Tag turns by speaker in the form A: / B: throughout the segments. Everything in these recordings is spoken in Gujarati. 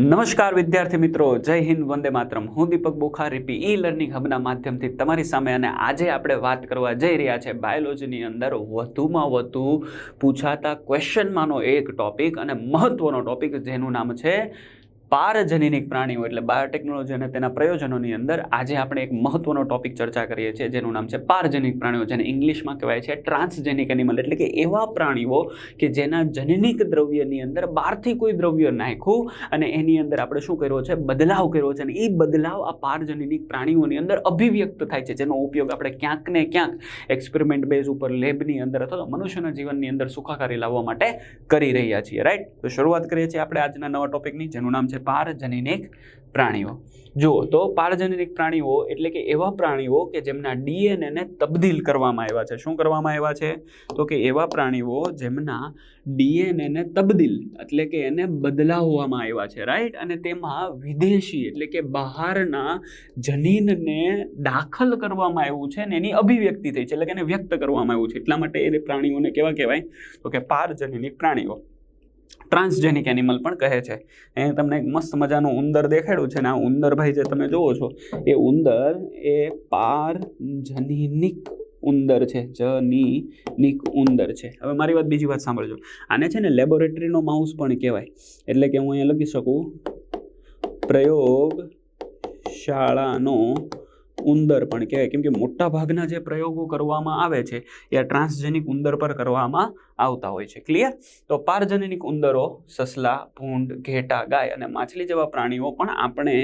A: નમસ્કાર વિદ્યાર્થી મિત્રો, જય હિન્દ, વંદે માતરમ. હું દીપક બોખા રીપી ઈ લર્નિંગ હબના માધ્યમથી તમારી સામે અને આજે આપણે વાત કરવા જઈ રહ્યા છે બાયોલોજીની અંદર. વધુમાં વધુ પૂછાતા ક્વેશ્ચનમાંનો એક ટોપિક અને મહત્વનો ટોપિક જેનું નામ છે પારજનીનિક પ્રાણીઓ એટલે બાયોટેકનોલોજી અને તેના પ્રયોજનોની અંદર આજે આપણે એક મહત્વનો ટોપિક ચર્ચા કરીએ છીએ, જેનું નામ છે પારજનિક પ્રાણીઓ, જેને ઇંગ્લિશમાં કહેવાય છે ટ્રાન્સજેનિક એનિમલ એટલે કે એવા પ્રાણીઓ કે જેના જનનિક દ્રવ્યની અંદર બહારથી કોઈ દ્રવ્ય નાખ્યું અને એની અંદર આપણે શું કર્યો છે? બદલાવ કર્યો છે અને એ બદલાવ આ પારજનનિક પ્રાણીઓની અંદર અભિવ્યક્ત થાય છે, જેનો ઉપયોગ આપણે ક્યાંક ને ક્યાંક એક્સપેરિમેન્ટ બેઝ ઉપર લેબની અંદર અથવા તો મનુષ્યના જીવનની અંદર સુખાકારી લાવવા માટે કરી રહ્યા છીએ રાઈટ તો શરૂઆત કરીએ છીએ આપણે આજના નવા ટોપિકની જેનું નામ છે પારજનનિક પ્રાણીઓ. જુઓ, તો પારજનિક પ્રાણીઓ એટલે કે એવા પ્રાણીઓ કે જેમના ડીએનએને તબદીલ કરવામાં આવ્યા છે. શું કરવામાં આવ્યા છે? તો કે એવા પ્રાણીઓ જેમના ડીએનએને તબદીલ એટલે કે એને બદલાવવામાં આવ્યા છે રાઈટ અને તેમાં વિદેશી એટલે કે બહારના જનીનને દાખલ કરવામાં આવ્યું છે ને એની અભિવ્યક્તિ થઈ છે, એટલે કે એને વ્યક્ત કરવામાં આવ્યું છે. એટલા માટે એ પ્રાણીઓને કેવા કહેવાય? તો કે પારજનિક પ્રાણીઓ. ટ્રાન્સજેનિક એનિમલ પણ કહે છે. અહીંયા તમને એક મસ્ત મજાનું ઉંદર દેખાડ્યું છે ને આ ઉંદર ભાઈ જે તમે જુઓ છો, એ ઉંદર એ પારજનીનિક ઉંદર છે. જનીનિક ઉંદર છે. હવે મારી વાત બીજી વાત સાંભળજો. આને છે ને લેબોરેટરીનો માઉસ પણ કહેવાય. એટલે કે હું અહીંયા લખી શકું પ્રયોગ શાળાનો ઉંદર પણ કહેવાય. કેમ કે મોટા ભાગના જે પ્રયોગો કરવામાં આવે છે, એ ટ્રાન્સજેનિક ઉંદર પર કરવામાં આવતા હોય છે. ક્લિયર તો પારજનનિક ઉંદરો, સસલા, ભૂંડ, ઘેટા, ગાય અને માછલી જેવા પ્રાણીઓ પણ આપણે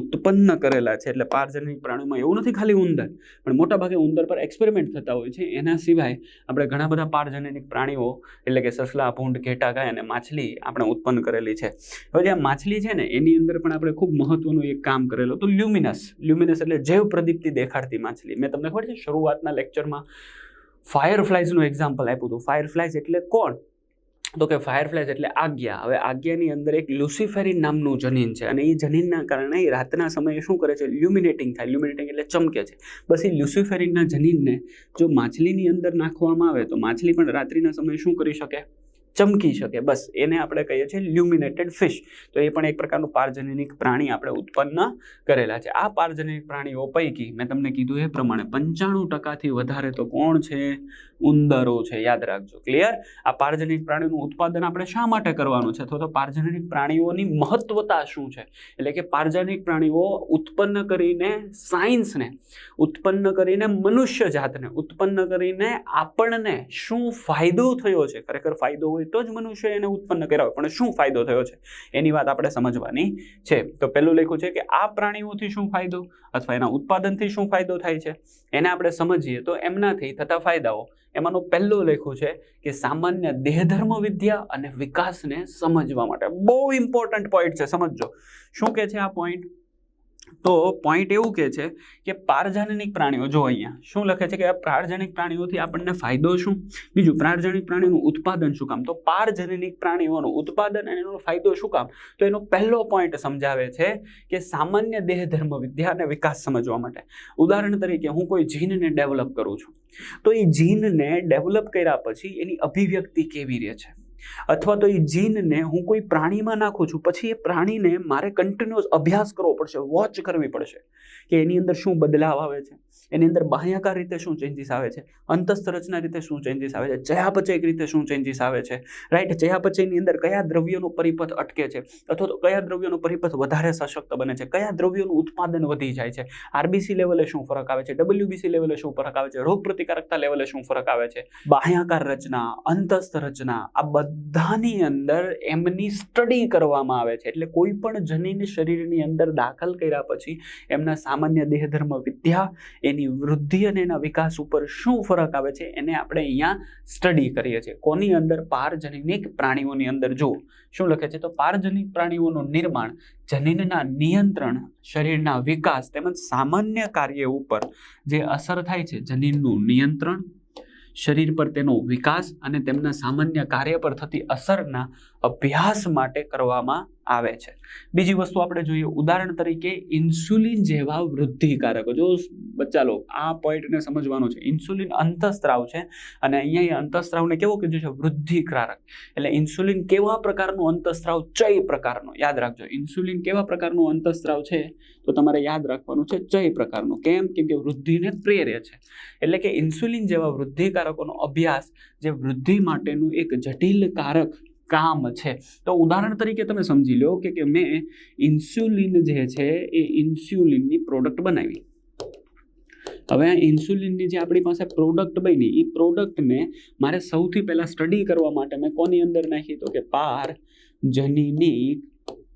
A: ઉત્પન્ન કરેલા છે. એટલે પારજનનિક પ્રાણીઓમાં એવું નથી ખાલી ઉંદર, પણ મોટાભાગે ઉંદર પર એક્સપેરિમેન્ટ થતા હોય છે. એના સિવાય આપણે ઘણા બધા પારજનનિક પ્રાણીઓ, એટલે કે સસલા, ભૂંડ, ઘેટા, ગાય અને માછલી આપણે ઉત્પન્ન કરેલી છે. હવે જે માછલી છે ને, એની અંદર પણ આપણે ખૂબ મહત્વનું એક કામ કરેલું હતું લ્યુમિનસ. લ્યુમિનસ એટલે જૈવ પ્રદીપ્તિ દેખાડતી માછલી. મેં તમને ખબર છે, શરૂઆતના લેક્ચરમાં ફાયરફ્લાઇઝનું એક્ઝામ્પલ આપ્યું હતું. ફાયરફ્લાઇઝ એટલે કોણ? તો કે ફાયરફ્લાઇઝ એટલે આજ્ઞા. હવે આજ્ઞાની અંદર એક લ્યુસિફેરિન નામનું જનીન છે અને એ જનીનના કારણે એ રાતના સમયે શું કરે છે? લ્યુમિનેટિંગ થાય. લ્યુમિનેટિંગ એટલે ચમકે છે. બસ એ લ્યુસિફેરિનના જનીનને જો માછલીની અંદર નાખવામાં આવે તો માછલી પણ રાત્રિના સમયે શું કરી શકે? ચમકી શકે. બસ, એને આપણે કહીએ છીએ લ્યુમિનેટેડ ફિશ. તો એ પણ એક પ્રકારનું પારજનિક પ્રાણી આપણે ઉત્પન્ન કરેલા છે. આ પારજનિક પ્રાણીઓ પૈકી મેં તમને કીધું એ પ્રમાણે પંચાણું ટકાથી વધારે તો કોણ છે? ઉંદરો છે, યાદ રાખજો. ક્લિયર આ પારજનિક પ્રાણીનું ઉત્પાદન આપણે શા માટે કરવાનું છે? અથવા તો પારજનિક પ્રાણીઓની મહત્વતા શું છે? એટલે કે પારજનિક પ્રાણીઓ ઉત્પન્ન કરીને સાયન્સને, ઉત્પન્ન કરીને મનુષ્ય જાતને, ઉત્પન્ન કરીને આપણને શું ફાયદો થયો છે? ખરેખર ફાયદો હોય તો જ મનુષ્ય એને ઉત્પન્ન કર્યા પણ શું ફાયદો થયો છે? એની વાત આપણે સમજવાની છે. તો પહેલું લખ્યું છે કે આ પ્રાણીઓથી શું ફાયદો? અથવા એના ઉત્પાદનથી શું ફાયદો થાય છે? એને આપણે સમજીએ તો એમનાથી થતા ફાયદાઓ એમાંનું પહેલું લેખો છે કે સામાન્ય દેહધર્મ વિદ્યા અને વિકાસને સમજવા માટે. બહુ ઇમ્પોર્ટન્ટ પોઈન્ટ છે, સમજજો. શું કે છે આ પોઈન્ટ તો પોઈન્ટ એવું કે છે કે પારજનનિક પ્રાણીઓ, જો અહીંયા, શું લખે છે કે પારજનિક પ્રાણીઓથી આપણને ફાયદો શું? બીજું પારજનિક પ્રાણીનું ઉત્પાદન શું કામ? તો પારજનનિક પ્રાણીઓનું ઉત્પાદન અને એનો ફાયદો શું કામ? તો એનો પહેલો પોઈન્ટ સમજાવે છે કે સામાન્ય દેહ ધર્મ વિદ્યા અને વિકાસ સમજવા માટે. ઉદાહરણ તરીકે હું કોઈ જીનને ડેવલપ કરું છું. તો એ જીનને ડેવલપ કર્યા પછી એની અભિવ્યક્તિ કેવી રહે છે? અથવા તો એ જીનને હું કોઈ પ્રાણીમાં નાખું છું, પછી એ પ્રાણીને મારે કન્ટિન્યુઅસ અભ્યાસ કરવો પડશે વોચ કરવી પડશે કે એની અંદર શું બદલાવ આવે છે? એની અંદર બાહ્યાકાર રીતે શું ચેન્જીસ આવે છે? અંતસ્થ રચના રીતે શું ચેન્જીસ આવે છે? ચયાપચય રીતે શું ચેન્જીસ આવે છે? રાઈટ ચયાપચયની અંદર કયા દ્રવ્યોનો પરિપથ અટકે છે? અથવા તો કયા દ્રવ્યોનો પરિપથ વધારે સશક્ત બને છે? કયા દ્રવ્યોનું ઉત્પાદન વધી જાય છે? આરબીસી લેવલે શું ફરક આવે છે? ડબલ્યુબીસી લેવલે શું ફરક આવે છે? રોગ પ્રતિકારકતા લેવલે શું ફરક આવે છે? બાહ્યાકાર રચના, અંતસ્થ રચના, આ બધાની અંદર એમની સ્ટડી કરવામાં આવે છે. એટલે કોઈ પણ જનીન શરીરની અંદર દાખલ કર્યા પછી એમના સામાન્ય દેહધર્મ વિદ્યા એની વૃદ્ધિ અને એના વિકાસ ઉપર શું ફરક આવે છે, એને આપણે અહીંયા સ્ટડી કરીએ છીએ. કોની અંદર પારજનિક પ્રાણીઓની અંદર? જુઓ, શું લખે છે? તો પારજનિક પ્રાણીઓનું નિર્માણ જનીનના નિયંત્રણ, શરીરના વિકાસ તેમજ સામાન્ય કાર્ય ઉપર જે અસર થાય છે, જનીનનું નિયંત્રણ શરીર પર તેનો વિકાસ અને તેમના સામાન્ય કાર્ય પર થતી અસરના અભ્યાસ માટે કરવામાં આવે છે. બીજી વસ્તુ આપણે જોઈએ, ઉદાહરણ તરીકે ઇન્સ્યુલિન જેવા વૃદ્ધિકારકો. જો બચ્ચા લો, આ પોઈન્ટને સમજવાનો છે. ઇન્સ્યુલિન અંતઃસ્ત્રાવ છે અને અહીંયા એ અંતઃસ્ત્રાવને કેવો કીધું છે? વૃદ્ધિકારક. એટલે ઇન્સ્યુલિન કેવા પ્રકારનું અંતઃસ્ત્રાવ? ચય પ્રકારનો. યાદ રાખજો, ઇન્સ્યુલિન કેવા પ્રકારનું અંતઃસ્ત્રાવ છે? તો તમારે યાદ રાખવાનું છે ચય પ્રકારનું. કેમ? કેમ કે વૃદ્ધિને પ્રેરે છે. એટલે કે ઇન્સ્યુલિન જેવા વૃદ્ધિકારકોનો અભ્યાસ જે વૃદ્ધિ માટેનું એક જટિલ કારક કામ છે. તો ઉદાહરણ તરીકે તમે સમજી લો કે મેં ઇન્સ્યુલિન જે છે એ ઇન્સ્યુલિનની પ્રોડક્ટ બનાવી. હવે આ ઇન્સ્યુલિનની જે આપણી પાસે પ્રોડક્ટ બની એ પ્રોડક્ટને મારે સૌથી પહેલાં સ્ટડી કરવા માટે મેં કોની અંદર નાખી તો કે પાર જનીની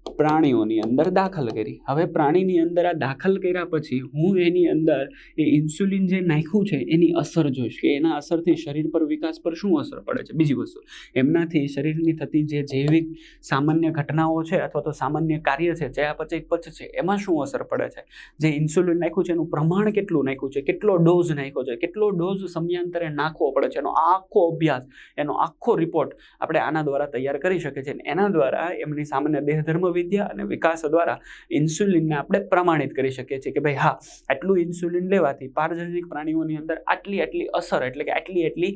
A: પ્રાણીઓની અંદર દાખલ કરી. હવે પ્રાણીની અંદર આ દાખલ કર્યા પછી હું એની અંદર એ ઇન્સ્યુલિન જે નાખ્યું છે એની અસર જોઈશ કે એના અસરથી શરીર પર વિકાસ પર શું અસર પડે છે? બીજી વસ્તુ, એમનાથી શરીરની થતી જે જૈવિક સામાન્ય ઘટનાઓ છે અથવા તો સામાન્ય કાર્ય છે ચયાપચય પચ છે, એમાં શું અસર પડે છે? જે ઇન્સ્યુલિન નાખ્યું છે એનું પ્રમાણ કેટલું નાખ્યું છે? કેટલો ડોઝ નાખ્યો છે? કેટલો ડોઝ સમયાંતરે નાખવો પડે છે? એનો આખો અભ્યાસ, એનો આખો રિપોર્ટ આપણે આના દ્વારા તૈયાર કરી શકીએ છીએ એના દ્વારા એમની સામાન્ય દેહધર્મ વિદ્યા અને વિકાસ દ્વારા ઇન્સ્યુલિનને આપણે પ્રમાણિત કરી શકીએ છીએ કે ભાઈ હા, આટલું ઇન્સ્યુલિન લેવાથી પારજનિક પ્રાણીઓની અંદર આટલી આટલી અસર એટલે કે આટલી આટલી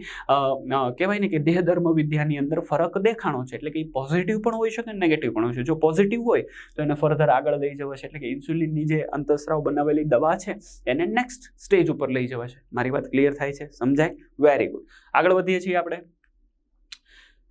A: કહેવાય ને કે દેહધર્મ વિદ્યાની અંદર ફરક દેખાણો છે એટલે કે એ પોઝિટિવ પણ હોઈ શકે નેગેટિવ પણ હોઈ શકે. જો પોઝિટિવ હોય, તો એને ફર્ધર આગળ લઈ જવા છે એટલે કે ઇન્સ્યુલિનની જે અંતસ્રાવ બનાવેલી દવા છે, એને નેક્સ્ટ સ્ટેજ ઉપર લઈ જવા છે. મારી વાત ક્લિયર થાય છે? સમજાય? વેરી ગુડ આગળ વધીએ છીએ આપણે.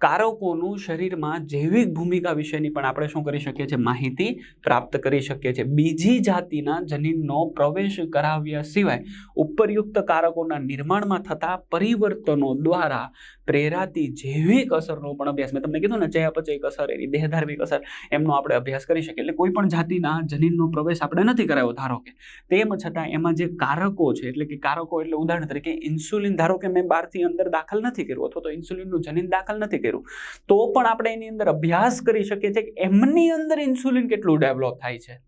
A: કારકોનું શરીરમાં જૈવિક ભૂમિકા વિશેની પણ આપણે શું કરી શકીએ છીએ? માહિતી પ્રાપ્ત કરી શકીએ છીએ. બીજી જાતિના જનીનનો પ્રવેશ કરાવ્યા સિવાય ઉપરયુક્ત કારકોના નિર્માણમાં થતા પરિવર્તનો દ્વારા પ્રેરાતી જૈવિક અસરનો પણ અભ્યાસ. મેં તમને કીધું ને ચયાપચયિક અસર, એની દેહધાર્મિક અસર, એમનો આપણે અભ્યાસ કરી શકીએ. એટલે કોઈ પણ જાતિના જનીનનો પ્રવેશ આપણે નથી કરાવ્યો ધારો કે. તેમ છતાં એમાં જે કારકો છે, એટલે કે કારકો એટલે ઉદાહરણ તરીકે ઇન્સ્યુલિન, ધારો કે મેં બહારથી અંદર દાખલ નથી કર્યું, અથવા તો ઇન્સ્યુલિનનું જનીન દાખલ નથી કર્યું, તો પણ આપણે એની અંદર અભ્યાસ કરી શકીએ છીએ કે એમની અંદર ઇન્સ્યુલિન કેટલું ડેવલપ થાય છે.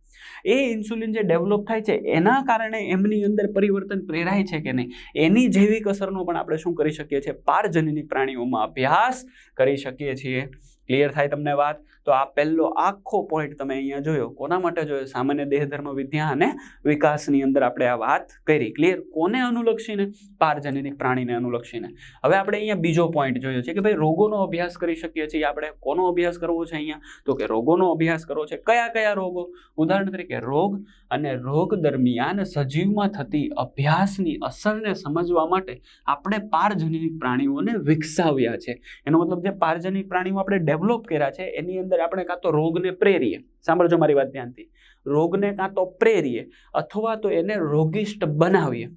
A: એ ઇન્સ્યુલિન જે ડેવલપ થાય છે, એના કારણે એમની અંદર પરિવર્તન પ્રેરાય છે કે નહીં? એની જૈવિક અસરનો પણ આપણે શું કરી શકીએ છીએ? પારજનની પ્રાણીઓમાં અભ્યાસ કરી શકીએ છીએ. ક્લિયર થાય તમને વાત? તો આ પહેલો આખો પોઈન્ટ તમે અહીંયા જોયો. કોના માટે જોયો? સામાન્ય દેહધર્મ, વિદ્યા અને વિકાસની અંદર આપણે આ વાત કરી. ક્લિયર કોને અનુલક્ષીને? પારજનિક પ્રાણીને અનુલક્ષીને. હવે આપણે અહીંયા બીજો પોઈન્ટ જોયો છે કે ભાઈ રોગોનો અભ્યાસ કરી શકીએ છીએ. આપણે કોનો અભ્યાસ કરવો છે અહીંયા? તો કે રોગોનો અભ્યાસ કરવો છે. કયા કયા રોગો? ઉદાહરણ તરીકે રોગ અને રોગ દરમિયાન સજીવમાં થતી અભ્યાસની અસરને સમજવા માટે આપણે પારજનિક પ્રાણીઓને વિકસાવ્યા છે. એનો મતલબ જે પારજનિક પ્રાણીઓ આપણે ડેવલપ કર્યા છે, એની અંદર આપણે કાં તો રોગને પ્રેરીએ. સાંભળજો મારી વાત ધ્યાનથી. રોગને કાં તો પ્રેરીએ અથવા તો એને રોગિષ્ટ બનાવીએ.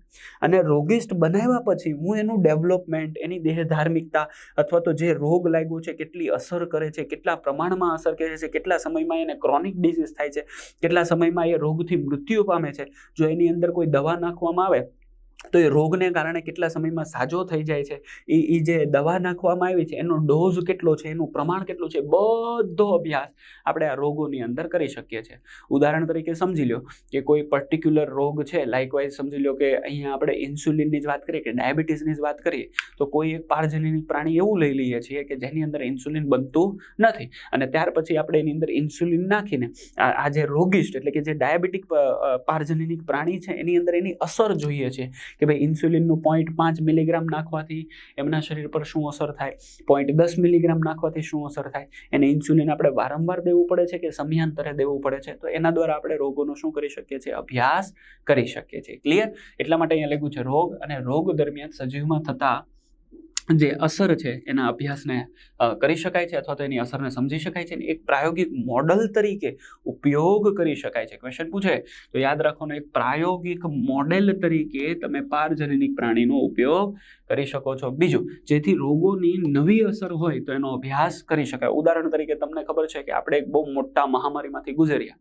A: અને રોગિષ્ટ બનાવ્યા પછી હું એનું ડેવલપમેન્ટ, એની દેહ ધાર્મિકતા અથવા તો જે રોગ લાગ્યો છે, કેટલી અસર કરે છે, કેટલા પ્રમાણમાં અસર કરે છે, કેટલા સમયમાં એને ક્રોનિક ડિઝીઝ થાય છે, કેટલા સમયમાં એ રોગથી મૃત્યુ પામે છે, જો એની અંદર કોઈ દવા નાખવામાં આવે તો એ રોગને કારણે કેટલા સમયમાં સાજો થઈ જાય છે. એ એ જે દવા નાખવામાં આવી છે, એનો ડોઝ કેટલો છે, એનું પ્રમાણ કેટલું છે, બધો અભ્યાસ આપણે આ રોગોની અંદર કરી શકીએ છીએ. ઉદાહરણ તરીકે સમજી લો કે કોઈ પર્ટિક્યુલર રોગ છે લાઇકવાઇઝ સમજી લો કે અહીંયા આપણે ઇન્સ્યુલિનની જ વાત કરીએ કે ડાયાબિટીસની જ વાત કરીએ, તો કોઈ એક પારજનીનિક પ્રાણી એવું લઈ લઈએ છીએ કે જેની અંદર ઇન્સ્યુલિન બનતું નથી. અને ત્યાર પછી આપણે એની અંદર ઇન્સ્યુલિન નાખીને આ જે રોગિસ્ટ એટલે કે જે ડાયાબિટીક પારજનીનિક પ્રાણી છે, એની અંદર એની અસર જોઈએ છે. કે ભાઈ ઇન્સ્યુલિનનું પોઈન્ટ પાંચ મિલીગ્રામ નાખવાથી એમના શરીર પર શું અસર થાય? પોઈન્ટ દસ મિલીગ્રામ નાખવાથી શું અસર થાય? એને ઇન્સ્યુલિન આપણે વારંવાર દેવું પડે છે કે સમયાંતરે દેવું પડે છે? તો એના દ્વારા આપણે રોગોનો શું કરી શકીએ છીએ? અભ્યાસ કરી શકીએ છીએ. ક્લિયર એટલા માટે અહીંયા લખ્યું છે, રોગ અને રોગ દરમિયાન સજીવમાં થતા જે અસર છે એના અભ્યાસને કરી શકાય છે અથવા તો એની અસરને સમજી શકાય છે. અને એક પ્રાયોગિક મોડલ તરીકે ઉપયોગ કરી શકાય છે. ક્વેશ્ચન પૂછે? તો યાદ રાખવાનું એક પ્રાયોગિક મોડેલ તરીકે તમે પારજનનિક પ્રાણીનો ઉપયોગ કરી શકો છો. બીજું, જેથી રોગોની નવી અસર હોય તો એનો અભ્યાસ કરી શકાય. ઉદાહરણ તરીકે તમને ખબર છે કે આપણે એક બહુ મોટા મહામારીમાંથી ગુજર્યા.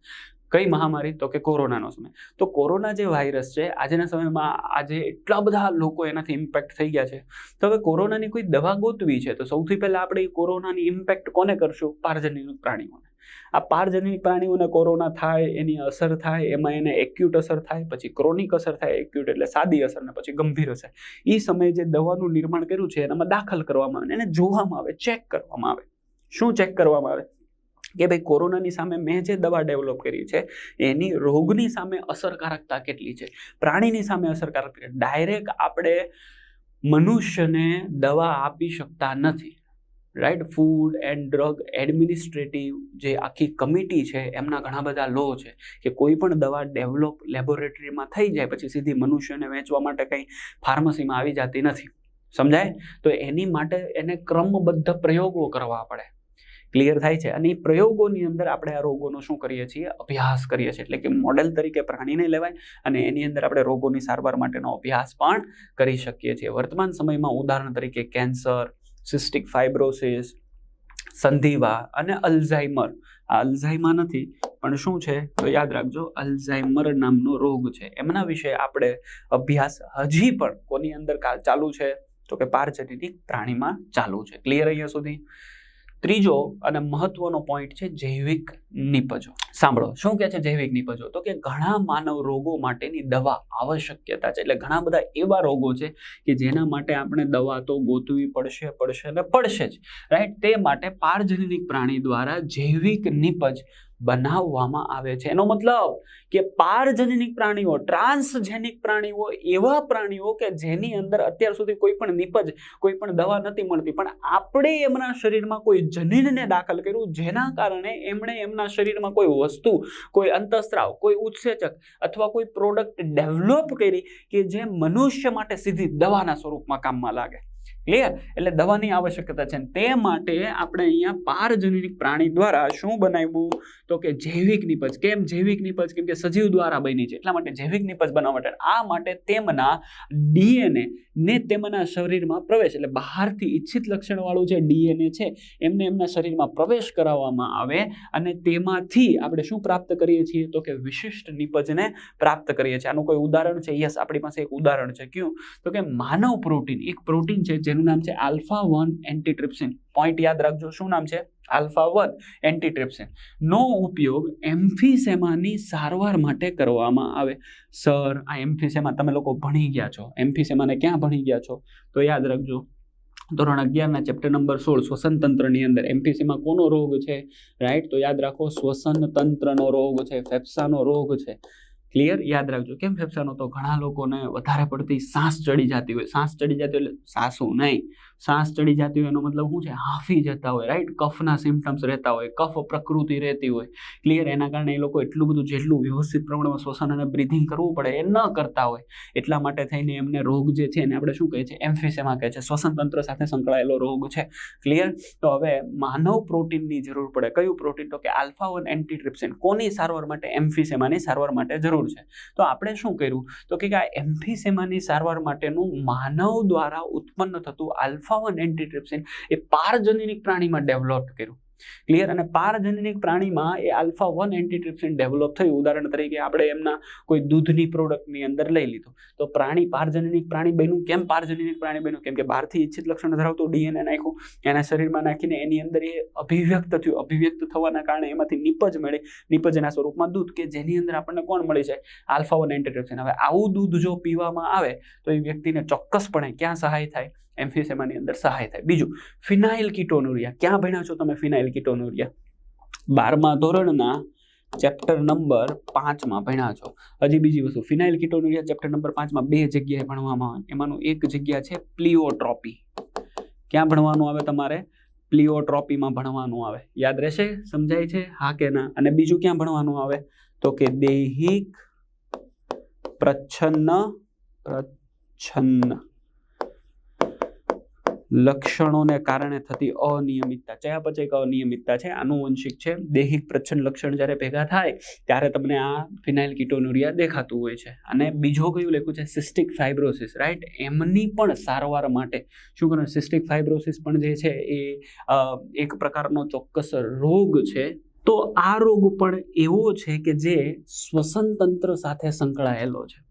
A: કઈ મહામારી? તો કે કોરોનાનો સમય. તો કોરોના જે વાયરસ છે, આજના સમયમાં આજે એટલા બધા લોકો એનાથી ઇમ્પેક્ટ થઈ ગયા છે. તો હવે કોરોનાની કોઈ દવા ગોતવી છે, તો સૌથી પહેલાં આપણે કોરોનાની ઇમ્પેક્ટ કોને કરશું? પારજનીય પ્રાણીઓને. આ પારજનીય પ્રાણીઓને કોરોના થાય, એની અસર થાય, એમાં એને એક્યુટ અસર થાય, પછી ક્રોનિક અસર થાય એક્યુટ એટલે સાદી અસર ને પછી ગંભીર અસર. એ સમયે જે દવાનું નિર્માણ કર્યું છે, એનામાં દાખલ કરવામાં આવે, એને જોવામાં આવે ચેક કરવામાં આવે. શું ચેક કરવામાં આવે? કે ભાઈ કોરોનાની સામે મેં જે દવા ડેવલપ કરી છે, એની રોગની સામે અસરકારકતા કેટલી છે. પ્રાણીની સામે અસરકારક ડાયરેક્ટ આપણે મનુષ્યને દવા આપી શકતા નથી. Right food and drug administrative જે આખી કમિટી છે, એમના ઘણા બધા લો છે કે કોઈ પણ દવા ડેવલપ લેબોરેટરીમાં થઈ જાય, પછી સીધી મનુષ્યને વેચવા માટે કંઈ ફાર્મસીમાં આવી જતી નથી. સમજાય? તો એની માટે એને ક્રમબદ્ધ પ્રયોગો કરવા પડે. ક્લિયર થાય છે. અને એ પ્રયોગોની અંદર આપણે આ રોગોનો શું કરીએ છીએ? અભ્યાસ કરીએ છીએ. એટલે કે મોડેલ તરીકે પ્રાણીને લેવાય અને એની અંદર આપણે રોગોની સારવાર માટેનો અભ્યાસ પણ કરી શકીએ છીએ. વર્તમાન સમયમાં ઉદાહરણ તરીકે કેન્સર સિસ્ટિક ફાઇબ્રોસિસ સંધિવા અને અલ્ઝાઇમર. આ અલ્ઝાઇમર નથી, પણ શું છે? તો યાદ રાખજો, અલ્ઝાઇમર નામનો રોગ છે. એમના વિશે આપણે અભ્યાસ હજી પણ કોની અંદર ચાલુ છે? તો કે પારજનિક પ્રાણીમાં ચાલુ છે. ક્લિયર અહીંયા સુધી? ત્રીજો અને મહત્વનો પોઈન્ટ છે જૈવિક નિપજો. સાંભળો, શું કહે છે જૈવિક નિપજો? તો કે ઘણા માનવ રોગો માટેની દવા આવશ્યકતા છે. એટલે ઘણા બધા એવા રોગો છે કે જેના માટે આપણે દવા તો ગોતવી પડશે પડશે અને પડશે જ. રાઈટ તે માટે પારજનિક પ્રાણી દ્વારા જૈવિક નિપજ બનાવવામાં આવે છે. એનો મતલબ કે પારજનિક પ્રાણીઓ, ટ્રાન્સજેનિક પ્રાણીઓ, એવા પ્રાણીઓ કે જેની અંદર અત્યાર સુધી કોઈ પણ નિપજ, કોઈ પણ દવા નથી મળતી, પણ આપણે એમના શરીરમાં કોઈ જનીનને દાખલ કર્યું, જેના કારણે એમણે એમના શરીરમાં કોઈ વસ્તુ, કોઈ અંતસ્ત્રાવ, કોઈ ઉત્સેચક અથવા કોઈ પ્રોડક્ટ ડેવલપ કરી કે જે મનુષ્ય માટે સીધી દવાના સ્વરૂપમાં કામમાં લાગે. ક્લિયર એટલે દવાની આવશ્યકતા છે. તે માટે આપણે અહીંયા પારજનિક પ્રાણી દ્વારા શું બનાવ્યું? તો કે જૈવિક નિપજ. કેમ જૈવિક નિપજ? કેમ કે સજીવ દ્વારા બની છે. એટલા માટે જૈવિક નિપજ બનાવવા માટે. આ માટે તેમના ડીએનએ ને તેમના શરીરમાં પ્રવેશ એટલે બહારથી ઈચ્છિત લક્ષણવાળું જે ડીએનએ છે, એમને એમના શરીરમાં પ્રવેશ કરાવવામાં આવે અને તેમાંથી આપણે શું પ્રાપ્ત કરીએ છીએ? તો કે વિશિષ્ટ નિપજને પ્રાપ્ત કરીએ છીએ. આનું કોઈ ઉદાહરણ છે? યસ, આપણી પાસે એક ઉદાહરણ છે. ક્યું? તો કે માનવ પ્રોટીન. એક પ્રોટીન છે જેનું નામ છે આલ્ફા વન એન્ટીટ્રિપ્સિન. પોઈન્ટ યાદ રાખજો, શું નામ છે? Alpha one એન્ટીટ્રિપ્સિન. નો ઉપયોગ એમ્ફીસેમાની સારવાર માટે કરવામાં આવે. સર, આ એમ્ફીસેમા તમે લોકો ભણી ગયા છો. એમ્ફીસેમાને ક્યાં ભણી ગયા છો? તો યાદ રાખજો, ધોરણ અગિયારના ચેપ્ટર નંબર સોળ શ્વસન તંત્રની અંદર. એમ્ફીસેમા કોનો રોગ છે? રાઈટ? તો યાદ રાખો શ્વસન તંત્રનો રોગ છે, ફેફસાનો રોગ છે. ક્લિયર યાદ રાખજો. કેમ ફેફસાનો? તો ઘણા લોકોને વધારે પડતી શ્વાસ ચડી જતી હોય. શ્વાસ ચડી જતી હોય એટલે સાસું નહીં. શ્વાસ ચડી જતી હોય એનો મતલબ શું છે? હાંફી જતા હોય રાઈટ કફના સિમ્ટમ્સ રહેતા હોય, કફ પ્રકૃતિ રહેતી હોય. ક્લિયર એના કારણે એ લોકો એટલું બધું જેટલું વ્યવસ્થિત પ્રમાણમાં શ્વસન અને બ્રિધિંગ કરવું પડે એ ન કરતા હોય. એટલા માટે થઈને એમને રોગ જે છે એને આપણે શું કહે છે? એમ્ફિસેમા કહે છે. શ્વસન તંત્ર સાથે સંકળાયેલો રોગ છે. ક્લિયર તો હવે માનવ પ્રોટીનની જરૂર પડે. કયું પ્રોટીન? તો કે આલ્ફા વન એન્ટીટ્રિપ્સિન. કોની સારવાર માટે? એમ્ફિસેમાની સારવાર માટે જરૂર છે. તો આપણે શું કર્યું? તો કે આ એમ્ફિસેમાની સારવાર માટેનું માનવ દ્વારા ઉત્પન્ન થતું આલ્ફા વન એન્ટીટ્રિપ્સિન એ પારજનનિક પ્રાણીમાં ડેવલપ કર્યું. ક્લિયર અને પારજનનિક પ્રાણીમાં એ આલ્ફા વન એન્ટીટ્રિપ્સિન ડેવલપ થયું. ઉદાહરણ તરીકે આપણે એમના કોઈ દૂધની પ્રોડક્ટની અંદર લઈ લીધું. તો પ્રાણી પારજનનિક પ્રાણી બન્યું. કેમ પારજનનિક પ્રાણી બન્યું? કેમ કે બહારથી ઈચ્છિત લક્ષણ ધરાવતું ડીએનએ નાખ્યું. એના શરીરમાં નાખીને એની અંદર એ અભિવ્યક્ત થયું. અભિવ્યક્ત થવાના કારણે એમાંથી નિપજ મળે. નિપજના સ્વરૂપમાં દૂધ. કે જેની અંદર આપણને કોણ મળી છે આલ્ફા વન એન્ટીટ્રિપ્સિન. હવે આવું દૂધ જો પીવામાં આવે, તો એ વ્યક્તિને ચોક્કસપણે ક્યાં સહાય થાય? એમ્ફિસેમાની અંદર સહાય થાય. બીજું, ફિનાઇલ કિટોનુરિયા. ક્યાં ભણ્યા છો તમે ફિનાઇલ કિટોનુરિયા? બારમા ધોરણના ચેપ્ટર નંબર પાંચમાં ભણ્યા છો. હજી બીજી વસ્તુ, ફિનાઇલ કિટોનુરિયા ચેપ્ટર નંબર પાંચમાં બે જગ્યાએ ભણવામાં આવે. એમાંનું એક જગ્યા છે પ્લિઓટ્રોપી. ક્યાં ભણવાનું આવે તમારે? પ્લિઓટ્રોપીમાં ભણવાનું આવે. યાદ રહેશે? સમજાય છે? હા કે ના? અને બીજું ક્યાં ભણવાનું આવે? તો કે દૈહિક પ્રચ્છન્ન પ્રચ્છન્ન. લક્ષણોને કારણે થતી અનિયમિતતા. ચયાપચય અનિયમિતતા છે? આનુવંશિક છે. દૈહિક પ્રચ્છન્ન લક્ષણ જ્યારે ભેગા થાય, ત્યારે તમને આ ફિનાઇલ કીટોનુરિયા દેખાતું હોય છે. અને બીજો કયું લખ્યું છે? સિસ્ટિક ફાઇબ્રોસિસ રાઈટ એમની પણ સારવાર માટે. શું કરવાનું? સિસ્ટિક ફાઇબ્રોસિસ પણ જે છે એ એક પ્રકારનો ચોક્કસ રોગ છે. તો આ રોગ પણ એવો છે કે જે શ્વસન તંત્ર સાથે સંકળાયેલો છે.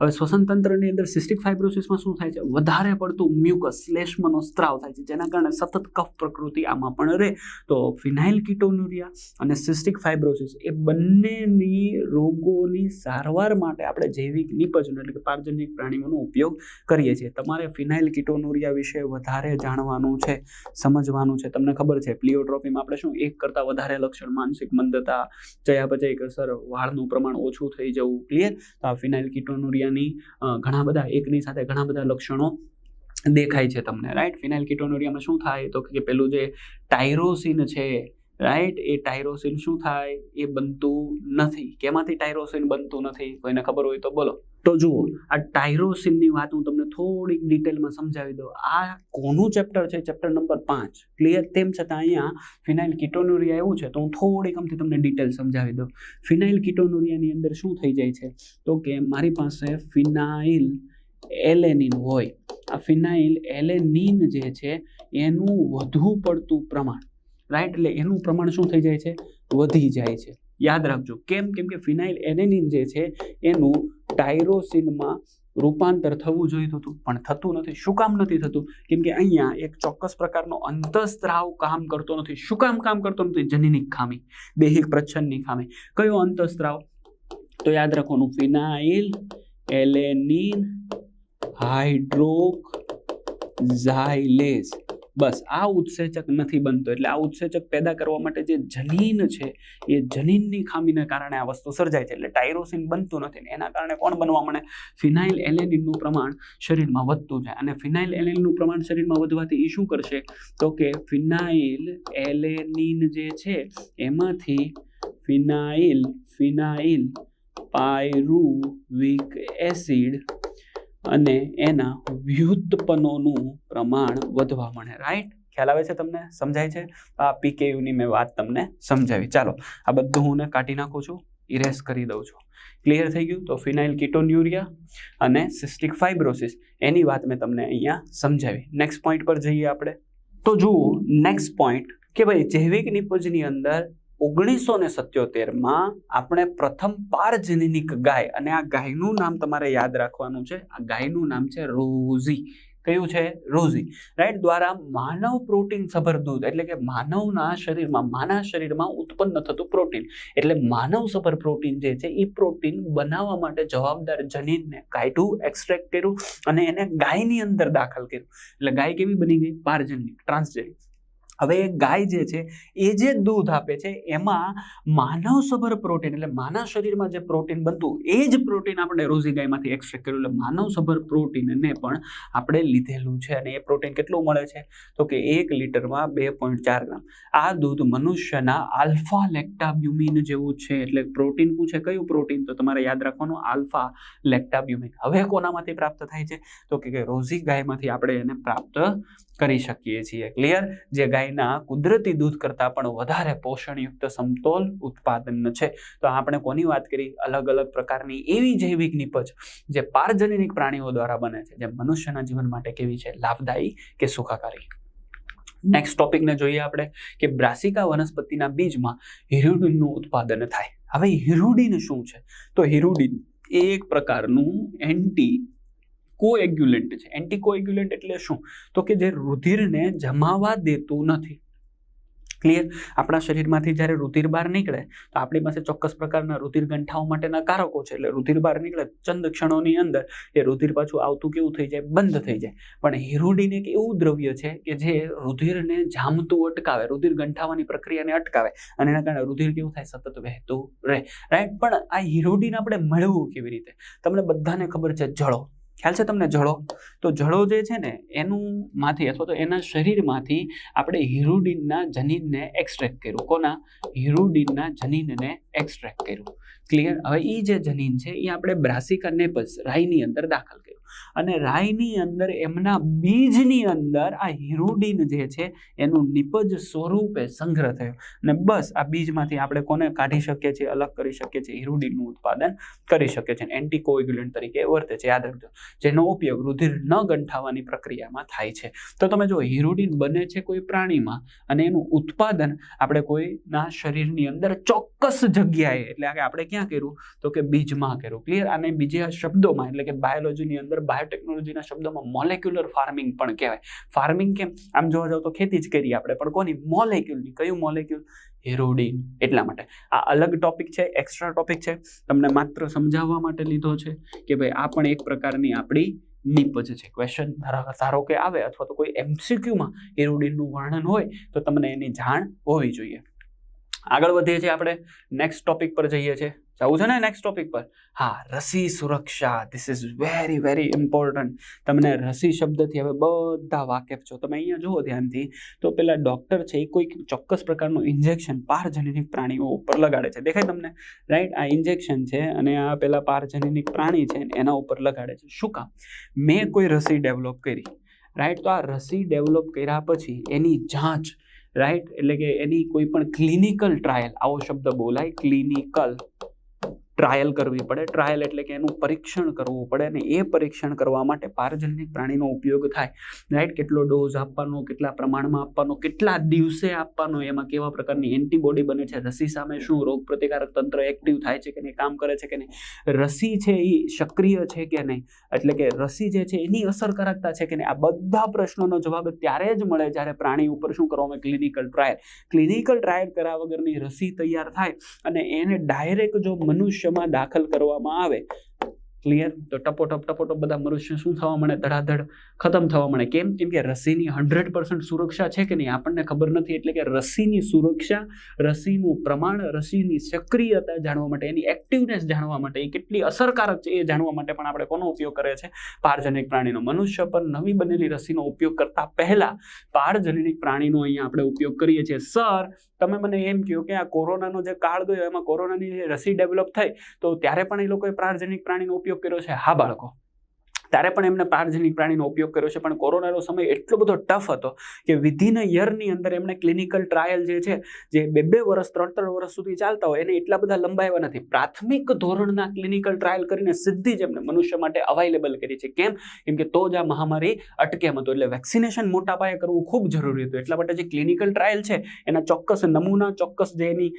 A: હવે શ્વસન તંત્રની અંદર સિસ્ટિક ફાઇબ્રોસિસમાં શું થાય છે? વધારે પડતું મ્યુકસ શ્લેષ્મનો સ્ત્રાવ થાય છે, જેના કારણે સતત કફ પ્રકૃતિ આમાં પણ રહે. તો ફિનાઇલ કિટોન્યુરિયા અને સિસ્ટિક ફાઇબ્રોસિસ એ બંનેની રોગોની સારવાર માટે આપણે જૈવિક નિપજનો એટલે કે પાર્જનિક પ્રાણીઓનો ઉપયોગ કરીએ છીએ. તમારે ફિનાઇલ કિટોન્યુરિયા વિશે વધારે જાણવાનું છે, સમજવાનું છે. તમને ખબર છે પ્લિયોટ્રોપીમાં આપણે શું, એક કરતાં વધારે લક્ષણ, માનસિક મંદતા, ચયાપચય અસર વાળનું પ્રમાણ ઓછું થઈ જવું ક્લિયર તો આ ફિનાઇલ કીટોનુરિયાની અ, ઘણા બધા એકની સાથે ઘણા બધા લક્ષણો દેખાય છે તમને રાઈટ ફિનાઇલ કીટોનુરિયામાં શું થાય? તો કે પેલું જે ટાયરોસિન છે રાઈટ એ ટાયરોસિન શું થાય? એ બનતું નથી. કેમાંથી ટાયરોસિન બનતું નથી? કોઈને ખબર હોય તો બોલો. તો જુઓ, આ ટાયરોસિનની વાત હું તમને થોડીક ડિટેલમાં સમજાવી દઉં. આ કોનું ચેપ્ટર છે? ચેપ્ટર નંબર પાંચ. ક્લિયર તેમ છતાં અહીંયા ફિનાઇલ કિટોનુરિયા એવું છે, તો હું થોડીક અમથી તમને ડિટેલ સમજાવી દઉં. ફિનાઇલ કિટોનુરિયાની અંદર શું થઈ જાય છે? તો કે મારી પાસે ફિનાઇલ એલેનિન હોય. આ ફિનાઇલ એલેનિન જે છે, એનું વધુ પડતું પ્રમાણ રાઈટ એટલે એનું પ્રમાણ શું થઈ જાય છે? વધી જાય છે. યાદ રાખજો. કેમ? કેમ કે ફિનાઇલ એલેનિન જે છે, એનું ટાયરોસિનમાં રૂપાંતર થવું જોઈતું હતું પણ થતું નથી. શું કામ નથી થતું? કેમ કે અહીંયા એક ચોક્કસ પ્રકારનો અંતસ્ત્રાવ કામ કરતો નથી. શું કામ કામ કરતો નથી? જનીનિક ખામી, દૈહિક પ્રચ્છન્નની ખામી. કયો અંતસ્ત્રાવ? તો યાદ રાખવાનું, ફિનાઇલ, એલેનિન હાઇડ્રોક ઝાઇલેઝ બસ આ ઉત્સેચક નથી બનતો. એટલે આ ઉત્સેચક પેદા કરવા માટે જે જનીન છે, એ જનીનની ખામીને કારણે આ વસ્તુ સર્જાય છે. એટલે ટાયરોસિન બનતું નથી એના કારણે કોણ બનવા મળે ફિનાઇલ એલેનિનનું પ્રમાણ શરીરમાં વધતું જાય. અને ફિનાઇલ એલેનિનનું પ્રમાણ શરીરમાં વધવાથી એ શું કરશે? તો કે ફિનાઇલ એલેનિન જે છે, એમાંથી ફિનાઇલ ફિનાઇલ પાયરુવિક એસિડ અને એના વ્યુત્પન્નોનું પ્રમાણ વધવા મળે રાઈટ ખ્યાલ આવે છે તમને? સમજાય છે? આ પીકેયુની મેં વાત તમને સમજાવી. ચાલો, આ બધું હું કાઢી નાખું છું ઇરેસ કરી દઉં છું. ક્લિયર થઈ ગયું? તો ફિનાઇલ કિટોન્યુરિયા અને સિસ્ટિક ફાઇબ્રોસિસ એની વાત મેં તમને અહીંયા સમજાવી. નેક્સ્ટ પોઈન્ટ પર જઈએ આપણે. તો જુઓ નેક્સ્ટ પોઈન્ટ કે ભાઈ જૈવિક નિપજની અંદર ઓગણીસો ને સત્યોતેરમાં આપણે પ્રથમ પારજનનિક ગાય, અને આ ગાયનું નામ તમારે યાદ રાખવાનું છે. આ ગાયનું નામ છે રોઝી. કયું છે? રોઝી. રાઈટ, દ્વારા માનવ પ્રોટીન સભર દૂધ, એટલે કે માનવના શરીરમાં, માના શરીરમાં ઉત્પન્ન થતું પ્રોટીન. એટલે માનવ સભર પ્રોટીન જે છે એ પ્રોટીન બનાવવા માટે જવાબદાર જનીનને કાઢ્યું એક્સટ્રેક્ટ કર્યું, અને એને ગાયની અંદર દાખલ કર્યું. એટલે ગાય કેવી બની ગઈ? પારજનિક ટ્રાન્સજેનિક હવે ગાય જે છે, એ જે દૂધ આપે છે, એમાં માનવ સભર પ્રોટીન એટલે માનવ શરીરમાં જે પ્રોટીન બનતું એ જ પ્રોટીન આપણે રોઝી ગાયમાંથી એક્સ્ટ્રેક્ટ કર્યું. એટલે માનવ સભર પ્રોટીનને પણ આપણે લીધેલું છે અને એ પ્રોટીન કેટલું મળે છે? તો કે એક લીટરમાં બે પોઈન્ટ ચાર ગ્રામ. આ દૂધ મનુષ્યના આલ્ફા લેક્ટાબ્યુમિન જેવું છે. એટલે પ્રોટીન પૂછે, કયું પ્રોટીન તો તમારે યાદ રાખવાનું, આલ્ફા લેક્ટાબ્યુમિન. હવે કોનામાંથી પ્રાપ્ત થાય છે? તો કે રોઝી ગાયમાંથી આપણે એને પ્રાપ્ત કરી શકીએ છીએ. ક્લિયર જે ગાયના કુદરતી દૂધ કરતાં પણ વધારે પોષણયુક્ત સમતોલ ઉત્પાદન છે. તો આપણે કોની વાત કરી? અલગ અલગ પ્રકારની એવી જૈવિક નિપજ જે પારજનનિક પ્રાણીઓ દ્વારા બને છે, જે મનુષ્યના જીવન માટે કેવી છે? લાભદાયી કે સુખાકારી? નેક્સ્ટ ટોપિકને જોઈએ આપણે કે બ્રાસિકા વનસ્પતિના બીજમાં હિરુડિનનું ઉત્પાદન થાય. હવે હિરુડિન શું છે? તો હિરુડિન એ એક પ્રકારનું એન્ટી કોએગ્યુલેન્ટ છે. એન્ટી કોએગ્યુલેન્ટ એટલે શું? તો કે જે રુધિરને જમાવા દેતું નથી. ક્લિયર આપણા શરીરમાંથી જ્યારે રુધિર બહાર નીકળે, તો આપણી પાસે ચોક્કસ પ્રકારના રુધિર ગંઠાઓ માટેના કારકો છે. એટલે રુધિર બહાર નીકળે, ચંદ ક્ષણોની અંદર એ રુધિર પાછું આવતું કેવું થઈ જાય? બંધ થઈ જાય. પણ હિરોડિન એક એવું દ્રવ્ય છે કે જે રુધિરને જામતું અટકાવે, રુધિર ગંઠાવાની પ્રક્રિયાને અટકાવે અને એના કારણે રુધિર કેવું થાય? સતત વહેતું રહે. રાઈટ પણ આ હિરોડિન આપણે મળવું કેવી રીતે? તમને બધાને ખબર છે જળો. ખ્યાલ છે તમને જળો તો જળો જે છે ને એનું માંથી અથવા તો એના શરીરમાંથી આપણે હિરુડિનના જનીનને એક્સટ્રેક્ટ કર્યું. કોના? હિરુડિનના જનીનને એક્સટ્રેક્ટ કર્યું. ક્લિયર હવે એ જે જનીન છે એ આપણે બ્રાસિકા નેપસ રાઈની અંદર દાખલ કર્યું. અને રાઈની અંદર, એમના બીજની અંદર આ હિરોડીન જે છે, એનું નિપજ સ્વરૂપે સંગ્રહ થયો. અને બસ આ બીજમાંથી આપણે કોને કાઢી શકીએ છીએ? અલગ કરી શકીએ છીએ. હિરુડિનનું ઉત્પાદન કરી શકીએ છીએ. એન્ટીકોઇગ્યુલન્ટ તરીકે વર્તે છે. યાદ રાખજો. જેનો ઉપયોગ રુધિર ન ગંઠાવાની પ્રક્રિયામાં થાય છે. તો તમે જો હિરોડીન બને છે કોઈ પ્રાણીમાં અને એનું ઉત્પાદન આપણે કોઈના શરીરની અંદર ચોક્કસ જગ્યાએ, એટલે આપણે ક્યાં કર્યું? તો કે બીજમાં કર્યું. ક્લિયર આને બીજા શબ્દોમાં, એટલે કે બાયોલોજીની અંદર બાયોટેકનોલોજીના શબ્દોમાં મોલેક્યુલર ફાર્મિંગ પણ કહેવાય. ફાર્મિંગ કેમ? આમ જોવા જાવ તો ખેતી જ કરીએ આપણે, પણ કોની? મોલેક્યુલની કયું મોલેક્યુલ હેરોડિન. એટલા માટે. આ અલગ ટોપિક છે એક્સ્ટ્રા ટોપિક છે. તમને માત્ર સમજાવવા માટે લીધો છે કે ભાઈ આ પણ એક પ્રકારની આપણી નિપજ છે. ક્વેશ્ચન ધારો કે આવે અથવા તો કોઈ એમસીક્યુમાં હેરોડિનનું વર્ણન હોય, તો તમને એની જાણ હોવી જોઈએ. આગળ વધીએ છીએ આપણે. નેક્સ્ટ ટોપિક પર જઈએ છીએ. જવું છે ને નેક્સ્ટ ટોપિક પર? હા, રસી સુરક્ષા. This is very very important તમને રસી શબ્દથી હવે બધા વાકેફ છો. તમે અહીંયા જુઓ ધ્યાનથી. તો પેલા ડૉક્ટર છે એ કોઈક ચોક્કસ પ્રકારનું ઇન્જેક્શન પારજનિક પ્રાણીઓ ઉપર લગાડે છે. દેખાય તમને? રાઈટ આ ઇન્જેક્શન છે અને આ પેલા પારજનિક પ્રાણી છે એના ઉપર લગાડે છે. શું કામ? મેં કોઈ રસી ડેવલપ કરી. રાઈટ તો આ રસી ડેવલપ કર્યા પછી એની જાંચ રાઈટ એટલે કે એની કોઈ પણ ક્લિનિકલ ટ્રાયલ આવો શબ્દ બોલાય ક્લિનિકલ ટ્રાયલ કરવી પડે. ટ્રાયલ એટલે કે એનું પરીક્ષણ કરવું પડે અને એ પરીક્ષણ કરવા માટે પારજનિક પ્રાણીનો ઉપયોગ થાય. રાઈટ કેટલો ડોઝ આપવાનો, કેટલા પ્રમાણમાં આપવાનો, કેટલા દિવસે આપવાનો, એમાં કેવા પ્રકારની એન્ટીબોડી બને છે, રસી સામે શું રોગ પ્રતિકારક તંત્ર એક્ટિવ થાય છે કે નહીં, કામ કરે છે કે નહીં, રસી છે એ સક્રિય છે કે નહીં? એટલે કે રસી જે છે એની અસરકારકતા છે કે નહીં? આ બધા પ્રશ્નોનો જવાબ ત્યારે જ મળે જ્યારે પ્રાણી ઉપર શું કરવામાં ક્લિનિકલ ટ્રાયલ ક્લિનિકલ ટ્રાયલ કર્યા વગરની રસી તૈયાર થાય અને એને ડાયરેક્ટ જો મનુષ્યમાં દાખલ કરવામાં આવે. ક્લિયર તો ટપોટપ ટપોટપ બધા મનુષ્ય શું થવા મળે ધડાધડ ખતમ થવા મળે કેમ? કેમ કે રસીની હંડ્રેડ પર્સન્ટ સુરક્ષા છે કે નહીં? આપણને ખબર નથી. એટલે કે રસીની સુરક્ષા, રસીનું પ્રમાણ, રસીની સક્રિયતા જાણવા માટે, એની એક્ટિવનેસ જાણવા માટે, એ કેટલી અસરકારક છે એ જાણવા માટે પણ આપણે કોનો ઉપયોગ કરે છે પારજનિક પ્રાણીનો. મનુષ્ય પર નવી બનેલી રસીનો ઉપયોગ કરતા પહેલા પારજનિક પ્રાણીનો અહીંયા આપણે ઉપયોગ કરીએ છીએ. સર તમે મને એમ કહ્યું કે આ કોરોનાનો જે કાળ ગયો, એમાં કોરોનાની રસી ડેવલપ થઈ, તો ત્યારે પણ એ લોકોએ પારજનિક પ્રાણીનો ઉપયોગ કર્યો છે. હા બાળકો. ત્યારે પણ એમને પારજનિક પ્રાણીનો ઉપયોગ કર્યો છે. પણ કોરોનાનો સમય એટલો બધો ટફ હતો કે વિધિન યરની અંદર એમણે ક્લિનિકલ ટ્રાયલ જે છે, જે બે બે વર્ષ, ત્રણ ત્રણ વર્ષ સુધી ચાલતા હોય, એને એટલા બધા લંબાવ્યા નથી. પ્રાથમિક ધોરણના ક્લિનિકલ ટ્રાયલ કરીને સીધી જ એમને મનુષ્ય માટે અવાઇલેબલ કરી છે. કેમ? કેમ કે તો જ આ મહામારી અટકે એમ હતું. એટલે વેક્સિનેશન મોટા પાયે કરવું ખૂબ જરૂરી હતું. એટલા માટે જે ક્લિનિકલ ટ્રાયલ છે, એના ચોક્કસ નમૂના, ચોક્કસ જે એની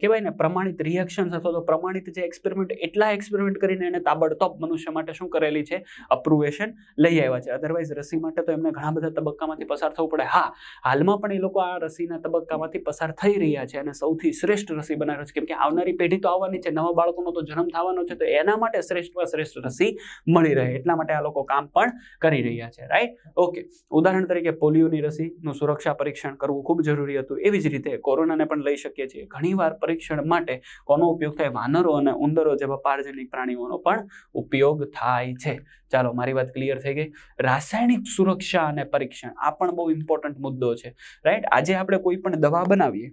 A: કહેવાય ને, પ્રમાણિત રિએક્શન્સ અથવા તો પ્રમાણિત જે એક્સપેરિમેન્ટ એટલા એક્સપેરિમેન્ટ કરીને એને તાબડતોબ મનુષ્ય માટે શું કરેલી છે? અપ્રુવેશન લઈ આવ્યા છે. અધરવાઇઝ રસી માટે તો એમને ઘણા બધા તબક્કામાંથી પસાર થવું પડે. હા, હાલમાં પણ એ લોકો આ રસીના તબક્કામાંથી પસાર થઈ રહ્યા છે અને સૌથી શ્રેષ્ઠ રસી બનાવે છે. કેમ કે આવનારી પેઢી તો આવવાની છે. નવા બાળકોનો તો જન્મ થવાનો છે. તો એના માટે શ્રેષ્ઠમાં શ્રેષ્ઠ રસી મળી રહે. એટલા માટે આ લોકો કામ પણ કરી રહ્યા છે. રાઈટ ઓકે ઉદાહરણ તરીકે પોલિયોની રસીનું સુરક્ષા પરીક્ષણ કરવું ખૂબ જરૂરી હતું. એવી જ રીતે કોરોનાને પણ લઈ શકીએ છીએ. ઘણીવાર પરીક્ષણ માટે કોનો ઉપયોગ થાય? વાનરો અને ઉંદરો જેવા પારજનિક પ્રાણીઓનો પણ ઉપયોગ થાય છે. ચાલો, મારી વાત ક્લિયર થઈ ગઈ. રાસાયણિક સુરક્ષા અને પરીક્ષણ, આ પણ બહુ ઇમ્પોર્ટન્ટ મુદ્દો છે. રાઈટ આજે આપણે કોઈ પણ દવા બનાવીએ,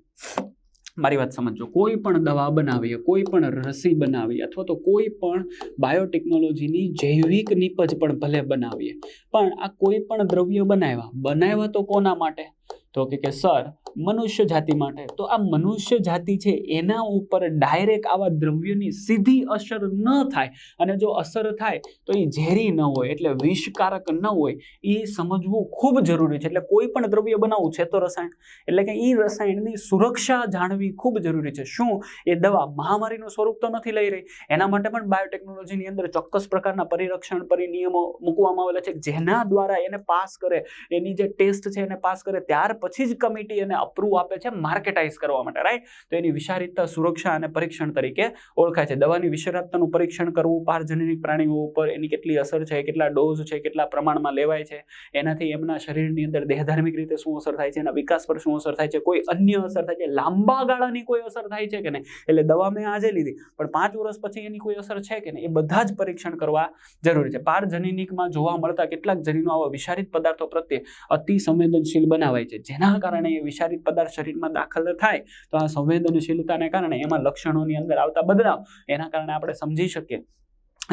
A: મારી વાત સમજો કોઈ પણ દવા બનાવીએ, કોઈ પણ રસી બનાવીએ, અથવા તો કોઈ પણ બાયોટેકનોલોજીની જૈવિક નિપજ પણ ભલે બનાવીએ, પણ આ કોઈ પણ દ્રવ્ય બનાવ્યા બનાવ્યા તો કોના માટે? તો કે, સર મનુષ્ય જાતિ માટે. તો આ મનુષ્ય જાતિ છે, એના ઉપર ડાયરેક્ટ આવા દ્રવ્યની સીધી અસર ન થાય. અને જો અસર થાય, તો એ ઝેરી ન હોય, એટલે વિષકારક ન હોય. એ સમજવું ખૂબ જરૂરી છે. એટલે કોઈ પણ દ્રવ્ય બનાવવું છે તો રસાયણ. એટલે કે એ રસાયણની સુરક્ષા જાણવી ખૂબ જરૂરી છે. શું? એ દવા મહામારીનું સ્વરૂપ તો નથી લઈ રહી. એના માટે પણ બાયોટેકનોલોજીની અંદર ચોક્કસ પ્રકારના પરિરક્ષણ પરિનિયમો મૂકવામાં આવેલા છે. જેના દ્વારા એને પાસ કરે, એની જે ટેસ્ટ છે એને પાસ કરે, ત્યાર પછી જ કમિટી એને અપ્રૂવ આપે છે માર્કેટાઇઝ કરવા માટે રાઈટ તો એની વિષારિતતા સુરક્ષા અને પરીક્ષણ તરીકે ઓળખાય છે. દવાની વિષારિતતાનું પરીક્ષણ કરવું, પારજનનિક પ્રાણીઓ ઉપર એની કેટલી અસર છે, કેટલા ડોઝ છે, કેટલા પ્રમાણમાં લેવાય છે, એનાથી એમના શરીરની અંદર દેહધાર્મિક રીતે શું અસર થાય છે, એના વિકાસ પર શું અસર થાય છે, કોઈ અન્ય અસર થાય છે, લાંબા ગાળાની કોઈ અસર થાય છે કે નહીં? એટલે દવા મેં આજે લીધી, પણ પાંચ વર્ષ પછી એની કોઈ અસર છે કે નહીં? એ બધા જ પરીક્ષણ કરવા જરૂરી છે. પારજનનિકમાં જોવા મળતા કેટલાક જનીનો આવા વિષારિત પદાર્થો પ્રત્યે અતિ સંવેદનશીલ બનાવાય છે, જેના કારણે એ વિષારિત પદાર્થ શરીરમાં દાખલ થાય, તો આ સંવેદનશીલતાને કારણે એમાં લક્ષણોની અંદર આવતા બદલાવ, એના કારણે આપણે સમજી શકીએ.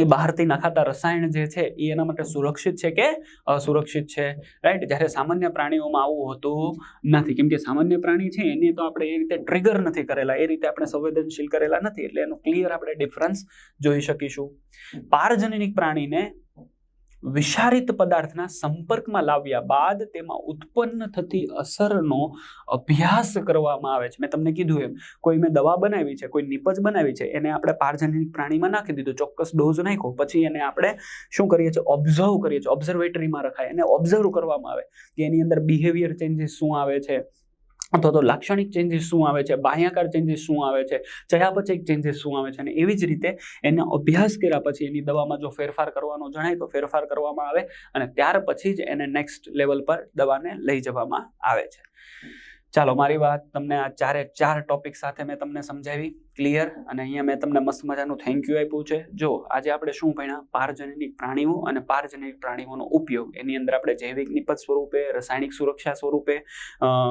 A: એ બહારથી નખાતા રસાયણ જે છે એ એના માટે સુરક્ષિત છે કે અસુરક્ષિત છે? રાઈટ જ્યારે સામાન્ય પ્રાણીઓમાં આવું હોતું નથી. કેમ કે સામાન્ય પ્રાણી છે, એને તો આપણે એ રીતે ટ્રિગર નથી કરેલા. એ રીતે આપણે સંવેદનશીલ કરેલા નથી, એટલે એનો ક્લિયર આપણે ડિફરન્સ જોઈ શકીશું. પારજનનિક પ્રાણીને વિષારિત પદાર્થના સંપર્કમાં લાવ્યા બાદ તેમાં ઉત્પન્ન થતી અસરનો અભ્યાસ કરવામાં આવે છે. મેં તમને કીધું એમ, કોઈ મેં દવા બનાવી છે, કોઈ નિપજ બનાવી છે, એને આપણે પારજનિક પ્રાણીમાં નાખી દીધું, ચોક્કસ ડોઝ નાખ્યો, પછી એને આપણે શું કરીએ છીએ? ઓબ્ઝર્વ કરીએ છીએ. ઓબ્ઝર્વેટરીમાં રખાય. એને ઓબ્ઝર્વ કરવામાં આવે કે એની અંદર બિહેવિયર ચેન્જીસ શું આવે છે? અથવા તો લાક્ષણિક ચેન્જીસ શું આવે છે? બાહ્યાકાર ચેન્જીસ શું આવે છે? ચયાપચયિક ચેન્જીસ શું આવે છે? અને એવી જ રીતે એનો અભ્યાસ કર્યા પછી એની દવામાં જો ફેરફાર કરવાનો જણાય તો ફેરફાર કરવામાં આવે અને ત્યાર પછી જ એને નેક્સ્ટ લેવલ પર દવાને લઈ જવામાં આવે છે. ચાલો, મારી વાત તમને આ ચારે ચાર ટોપિક સાથે મેં તમને સમજાવી. ક્લિયર અને અહીંયા મેં તમને મસ્ત મજાનું થેન્ક યુ આપ્યું છે. જો, આજે આપણે શું ભણ્યા? પારજનનિક પ્રાણીઓ અને પારજનિક પ્રાણીઓનો ઉપયોગ. એની અંદર આપણે જૈવિક નિપજ સ્વરૂપે, રાસાયણિક સુરક્ષા સ્વરૂપે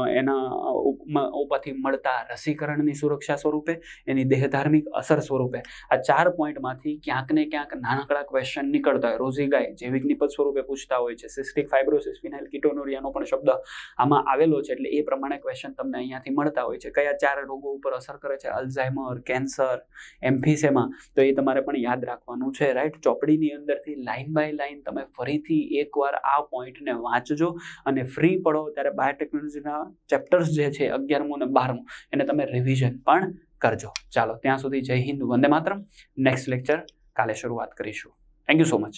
A: એના ઉપ- ઉપરથી મળતા રસીકરણની સુરક્ષા સ્વરૂપે, એની દેહધાર્મિક અસર સ્વરૂપે. આ ચાર પોઈન્ટમાંથી ક્યાંક ને ક્યાંક નાનકડા ક્વેશ્ચન નીકળતા હોય. રોઝી ગાય જૈવિક નિપજ સ્વરૂપે પૂછતા હોય છે. સિસ્ટિક ફાઇબ્રોસિસ ફિનાઇલ કિટોનોરિયાનો પણ શબ્દ આમાં આવેલો છે. એટલે એ પ્રમાણે ક્વેશ્ચન તમને અહીંયાથી મળતા હોય છે. કયા ચાર રોગો ઉપર અસર કરે છે? અલ્ઝાઇમર કેન્સર એમ્ફિસેમા તો એ તમારે પણ યાદ રાખવાનું છે રાઈટ ચોપડીની અંદરથી લાઇન બાય લાઇન તમે ફરીથી એકવાર આ પોઈન્ટને વાંચજો અને ફ્રી પડો ત્યારે બાયોટેકનોલોજીના ચેપ્ટર્સ જે છે, અગિયારમું અને બારમું, એને તમે રિવિઝન પણ કરજો. ચાલો, ત્યાં સુધી જય હિન્દ, વંદે માતરમ. નેક્સ્ટ લેક્ચર કાલે શરૂઆત કરીશું. Thank you so much